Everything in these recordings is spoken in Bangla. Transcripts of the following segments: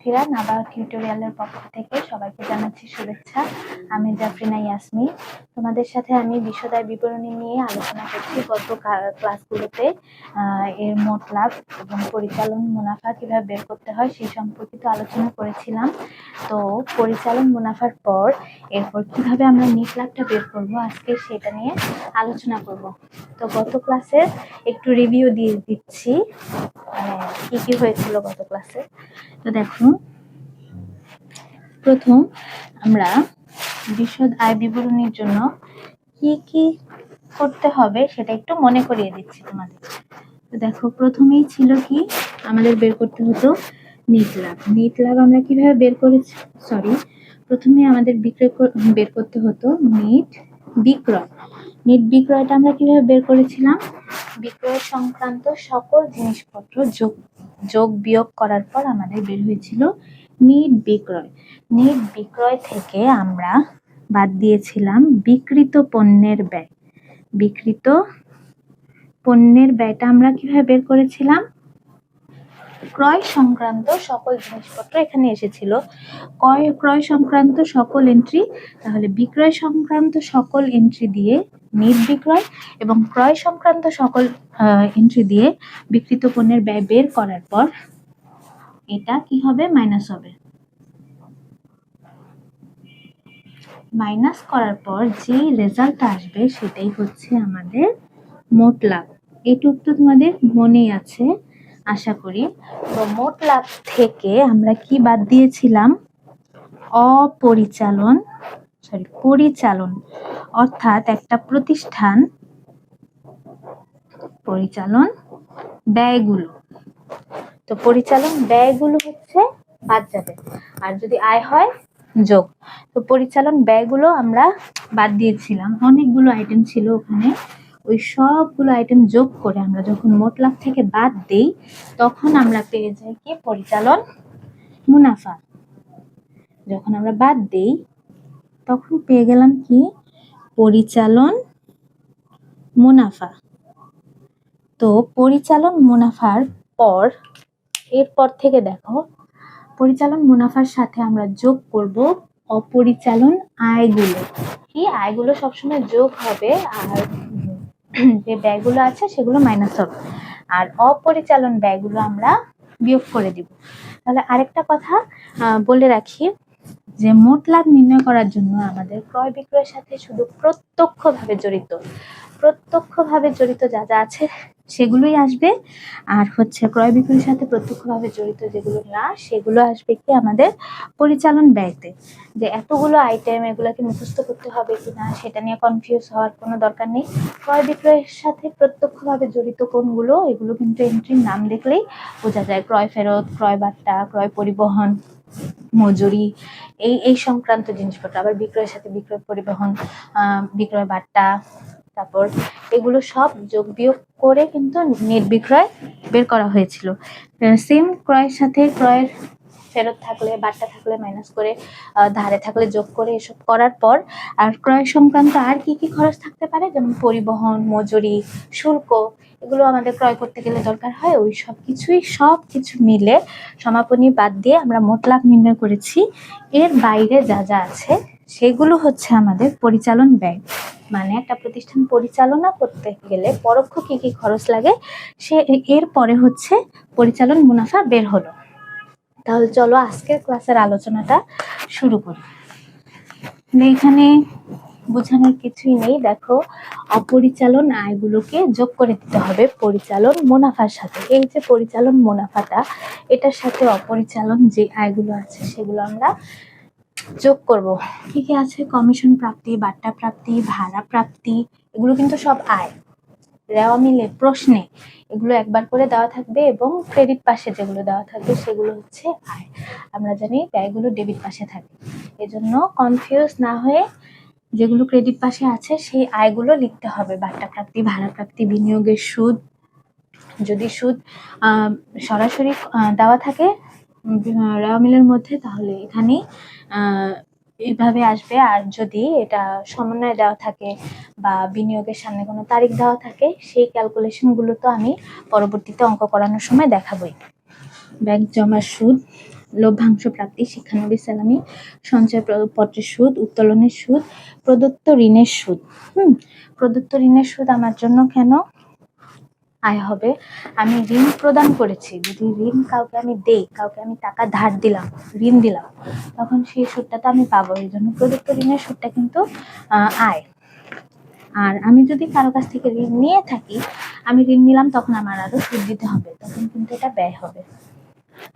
শিক্ষার্থীরা নাবা টিউটোরিয়ালের পক্ষ থেকে সবাইকে জানাচ্ছি শুভেচ্ছা। আমি জাফরিনা ইয়াসমিন। তোমাদের সাথে আমি বিশদায় বিবরণী নিয়ে আলোচনা করছি গত ক্লাসগুলোতে। এর মোট লাভ এবং পরিচালন মুনাফা কীভাবে বের করতে হয় সেই সম্পর্কিত আলোচনা করেছিলাম। তো পরিচালন মুনাফার পর এরপর কীভাবে আমরা নিট লাভটা বের করব আজকে সেটা নিয়ে আলোচনা করব। তো গত ক্লাসের একটু রিভিউ দিয়ে দিচ্ছি। মানে কি কি হয়েছিল গত ক্লাসে? তো দেখো প্রথম আমরা বিশদ আয় বিবরণীর জন্য কি কি করতে হবে সেটা একটু মনে করিয়ে দিচ্ছি তোমাদের। তো দেখো, প্রথমেই ছিল কি, আমাদের বের করতে হতো নিট লাভ। নিট লাভ আমরা কীভাবে বের করেছি? সরি প্রথমে আমাদের বিক্রয় বের করতে হতো নিট বিক্রয়। নিট বিক্রয়টা আমরা কীভাবে বের করেছিলাম? বিক্রয় সংক্রান্ত সকল জিনিসপত্র যোগ যোগ বিয়োগ করার পর আমাদের বের হয়েছিল নিট বিক্রয়। নিট বিক্রয় থেকে আমরা বাদ দিয়েছিলাম বিকৃত পণ্যের ব্যয়। বিকৃত পণ্যের ব্যয়টা আমরা কীভাবে বের করেছিলাম? ক্রয় সংক্রান্ত সকল জিনিসপত্র এখানে এসেছিল। ক্রয় ক্রয় সংক্রান্ত সকল এন্ট্রি তাহলে বিক্রয় সংক্রান্ত সকল এন্ট্রি দিয়ে নিট বিক্রয় এবং ক্রয় সংক্রান্ত সকল এন্ট্রি দিয়ে বিকৃত পণ্যের ব্যয় বের করার পর এটা কি হবে? মাইনাস হবে। মাইনাস করার পর যে রেজাল্ট আসবে সেটাই হচ্ছে আমাদের মোট লাভ। এটুক তো তোমাদের মনেই আছে, আশা করি। তো মোট লাভ থেকে আমরা কি বাদ দিয়েছিলাম? অপরিচালন সরি পরিচালন। অর্থাৎ একটা প্রতিষ্ঠান পরিচালন ব্যয়গুলো। তো পরিচালন ব্যয়গুলো হচ্ছে বাদ যাবে। আর যদি আয় হয়, যোগ। তো পরিচালন ব্যয়গুলো আমরা বাদ দিয়েছিলাম। অনেকগুলো আইটেম ছিল ওখানে। ওই সবগুলো আইটেম যোগ করে আমরা যখন মোট লাভ থেকে বাদ দিই, তখন আমরা পেয়ে যাই কি? পরিচালন মুনাফা। যখন আমরা বাদ দিই, তখন পেয়ে গেলাম কি? পরিচালন মুনাফা। তো পরিচালন মুনাফার পর এরপর থেকে দেখো, পরিচালন মুনাফার সাথে আমরা যোগ করব অপরিচালন আয়গুলো। কি? আয়গুলো সবসময় যোগ হবে আর যে ব্যয়গুলো আছে সেগুলো মাইনাস হবে। আর অপরিচালন ব্যয়গুলো আমরা বিয়োগ করে দিব। তাহলে আরেকটা কথা বলে রাখি যে মোট লাভ নির্ণয় করার জন্য আমাদের ক্রয় বিক্রয়ের সাথে শুধু প্রত্যক্ষভাবে জড়িত। প্রত্যক্ষভাবে জড়িত যা যা আছে সেগুলোই আসবে। আর হচ্ছে ক্রয় বিক্রয়ের সাথে প্রত্যক্ষভাবে জড়িত যেগুলো না, সেগুলো আসবে কি আমাদের পরিচালন ব্যয়তে যে এতগুলো আইটেম এগুলোকে মুখস্থ করতে হবে কি না, সেটা নিয়ে কনফিউজ হওয়ার কোনো দরকার নেই। ক্রয় বিক্রয়ের সাথে প্রত্যক্ষভাবে জড়িত কোনগুলো, এগুলো কিন্তু এন্ট্রির নাম দেখলেই বোঝা যায়। ক্রয় ফেরত, ক্রয় বার্তা, ক্রয় পরিবহন, মজুরি, এই এই সংক্রান্ত জিনিসপত্র। আবার বিক্রয়ের সাথে বিক্রয় পরিবহন বিক্রয় বার্তা তারপর এগুলো সব যোগ বিয়োগ করে কিন্তু নেট বিক্রয় বের করা হয়েছিল। সেম ক্রয়ের সাথে ক্রয়ের ফেরত থাকলে, বার্তা থাকলে মাইনাস করে ধারে থাকলে যোগ করে এসব করার পর আর ক্রয় সংক্রান্ত আর কি কি খরচ থাকতে পারে? যেমন পরিবহন, মজুরি, শুল্ক, এগুলো আমাদের ক্রয় করতে গেলে দরকার হয়। ওই সব কিছুই, সব কিছু মিলে সমাপনী বাদ দিয়ে আমরা মোট লাভ নির্ণয় করেছি। এর বাইরে যা যা আছে সেগুলো হচ্ছে আমাদের পরিচালন ব্যয়। মানে একটা প্রতিষ্ঠান পরিচালনা করতে গেলে পরোক্ষ কি কি খরচ লাগে, সে এর পরে হচ্ছে পরিচালন মুনাফা বের হলো। তাহলে চলো আজকের ক্লাসের আলোচনাটা শুরু করি। মানে এখানে বোঝানোর কিছুই নেই, দেখো অপরিচালন আয়গুলোকে যোগ করে দিতে হবে পরিচালন মুনাফার সাথে। এই যে পরিচালন মুনাফাটা, এটার সাথে অপরিচালন যে আয়গুলো আছে সেগুলো আমরা যোগ করব। কি কি আছে? কমিশন প্রাপ্তি বাট্টা প্রাপ্তি, ভাড়া প্রাপ্তি, এগুলো কিন্তু সব আয়। দেওয়া মিলে প্রশ্নে এগুলো একবার করে দেওয়া থাকবে এবং ক্রেডিট পাশে যেগুলো দেওয়া থাকবে সেগুলো হচ্ছে আয়। আমরা জানি ব্যয়গুলো ডেবিট পাশে থাকে। এজন্য কনফিউজ না হয়ে যেগুলো ক্রেডিট পাশে আছে সেই আয়গুলো লিখতে হবে। বাট্টা প্রাপ্তি, ভাড়া প্রাপ্তি, বিনিয়োগের সুদ, যদি সুদ সরাসরি দেওয়া থাকে রেওয়া মিলের মধ্যে তাহলে এখানে এইভাবে আসবে। আর যদি এটা সমন্বয় দেওয়া থাকে বা বিনিয়োগের সামনে কোনো তারিখ দেওয়া থাকে, সেই ক্যালকুলেশনগুলো তো আমি পরবর্তীতে অঙ্ক করানোর সময় দেখাবই। ব্যাংক জমার সুদ, লভ্যাংশ প্রাপ্তি শিক্ষানবী সালামি সঞ্চয় পত্রের সুদ, উত্তোলনের সুদ, প্রদত্ত ঋণের সুদ। হুম, প্রদত্ত ঋণের সুদ আমার জন্য কেন আয় হবে। আমি ঋণ প্রদান করেছি। যদি ঋণ কাউকে আমি দেই, কাউকে আমি টাকা ধার দিলাম, ঋণ দিলাম, তখন সেই সুদটা তো আমি পাবো। এই জন্য প্রদত্ত ঋণের সুদটা কিন্তু আয়। আর আমি যদি কারও কাছ থেকে ঋণ নিয়ে থাকি, আমি ঋণ নিলাম, তখন আমার আরও সুদ দিতে হবে। তখন কিন্তু এটা ব্যয় হবে।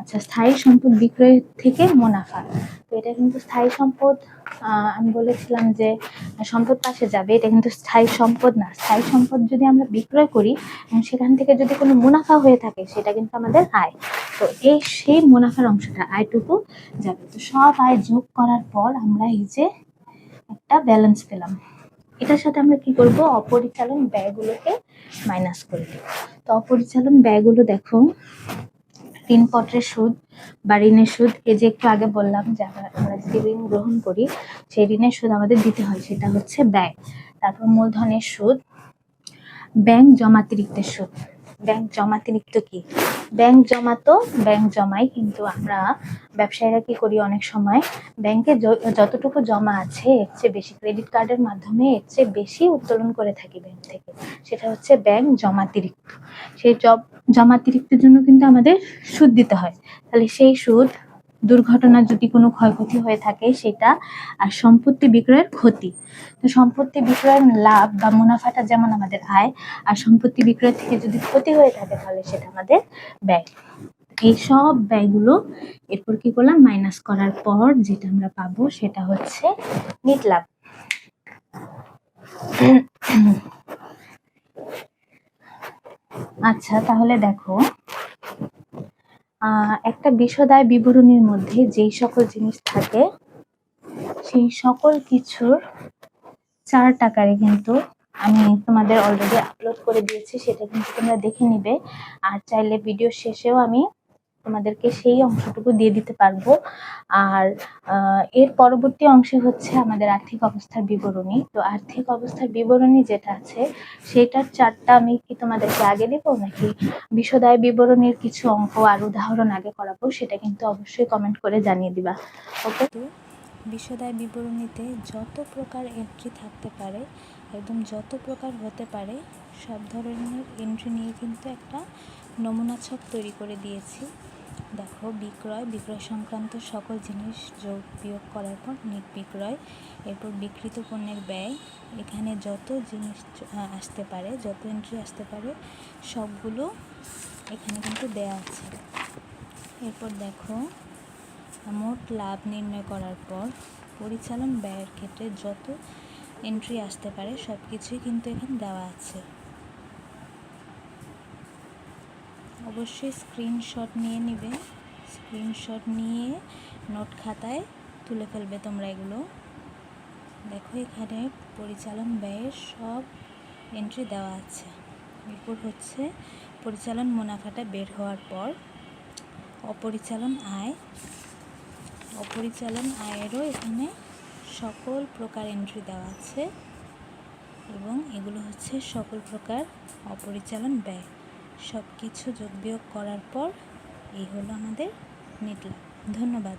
আচ্ছা স্থায়ী সম্পদ বিক্রয় থেকে মুনাফা। তো এটা কিন্তু স্থায়ী সম্পদ। আমি বলেছিলাম যে সম্পদ পাশে যাবে, এটা কিন্তু স্থায়ী সম্পদ না। স্থায়ী সম্পদ যদি আমরা বিক্রয় করি এবং সেখান থেকে যদি কোনো মুনাফা হয়ে থাকে, সেটা কিন্তু আমাদের আয়। তো এই সেই মুনাফার অংশটা, আয়টুকু যাবে। তো সব আয় যোগ করার পর আমরা এই যে একটা ব্যালেন্স পেলাম। এটার সাথে আমরা কি করব? অপরিচালন ব্যয়গুলোকে মাইনাস করে দেব। তো অপরিচালন ব্যয়গুলো দেখো ঋণপত্রের সুদ বা ঋণের সুদ, এই যে একটু আগে বললাম যে আমরা আমরা যদি ঋণ গ্রহণ করি, সেই ঋণের সুদ আমাদের দিতে হয়, সেটা হচ্ছে ব্যয়। তারপর মূলধনের সুদ, ব্যাংক জমাতিরিক্তের সুদ। ব্যাংক জমাতিরিক্ত কি? ব্যাংক জমাতো, ব্যাংক জমাই, কিন্তু আমরা ব্যবসায়ীরা কি করি অনেক সময়? ব্যাংকে যতটুকু জমা আছে, এর চেয়ে বেশি ক্রেডিট কার্ডের মাধ্যমে এর চেয়ে বেশি উত্তোলন করে থাকি ব্যাংক থেকে। সেটা হচ্ছে ব্যাংক জমাতিরিক্ত। সেই জব, জমাতিরিক্তের জন্য কিন্তু আমাদের সুদ দিতে হয়। তাহলে সেই সুদ দুর্ঘটনা যদি কোনো ক্ষয়ক্ষতি হয়ে থাকে সেটা, আর সম্পত্তি বিক্রয়ের ক্ষতি। তো সম্পত্তি বিক্রয়ের লাভ বা মুনাফাটা যেমন আমাদের আয়, আর সম্পত্তি বিক্রয় থেকে যদি ক্ষতি হয়ে থাকে তাহলে সেটা আমাদের ব্যয়। এই সব ব্যয়গুলো এরপর কি করলাম? মাইনাস করার পর যেটা আমরা পাবো সেটা হচ্ছে নিট লাভ। আচ্ছা তাহলে দেখো একটা বিশদায় বিবরণীর মধ্যে যেই সকল জিনিস থাকে, সেই সকল কিছুর চার টাকারে কিন্তু আমি তোমাদের অলরেডি আপলোড করে দিয়েছি, সেটা কিন্তু তোমরা দেখে নিবে। আর চাইলে ভিডিও শেষেও আমি তোমাদেরকে সেই অংশটুকু দিয়ে দিতে পারব। আর এর পরবর্তী অংশে হচ্ছে আমাদের আর্থিক অবস্থার বিবরণী। তো আর্থিক অবস্থার বিবরণী যেটা আছে, সেটার চার্টটা আমি কি তোমাদেরকে আগে দেবো, নাকি বিশদায় বিবরণীর কিছু অঙ্ক আর উদাহরণ আগে করাবো, সেটা কিন্তু অবশ্যই কমেন্ট করে জানিয়ে দিবা। ওকে বিশদায় বিবরণীতে যত প্রকার এন্ট্রি থাকতে পারে একদম যত প্রকার হতে পারে, সব ধরনের এন্ট্রি নিয়ে কিন্তু একটা নমুনা ছক তৈরি করে দিয়েছি। দেখো, বিক্রয় বিক্রয় সংক্রান্ত সকল জিনিস যোগ বিয়োগ করার পর নিট বিক্রয়, এরপর বিকৃত পণ্যের ব্যয়। এখানে যত জিনিস আসতে পারে, যত এন্ট্রি আসতে পারে, সবগুলো এখানে কিন্তু দেয়া আছে। এরপর দেখো, মোট লাভ নির্ণয় করার পর পরিচালন ব্যয়ের ক্ষেত্রে যত এন্ট্রি আসতে পারে সব কিছুই কিন্তু এখানে দেওয়া আছে। অবশ্যই স্ক্রিনশট নিয়ে নিবে। স্ক্রিনশট নিয়ে নোট খাতায় তুলে ফেলবে তোমরা এগুলো। দেখো এখানে পরিচালন ব্যয়ের সব এন্ট্রি দেওয়া আছে। এরপর হচ্ছে পরিচালন মুনাফাটা বের হওয়ার পর অপরিচালন আয়। অপরিচালন আয়েরও এখানে সকল প্রকার এন্ট্রি দেওয়া আছে এবং এগুলো হচ্ছে সকল প্রকার অপরিচালন ব্যয়। সব কিছু যোগ বিয়োগ করার পর এই হলো আমাদের নিট ধন্যবাদ।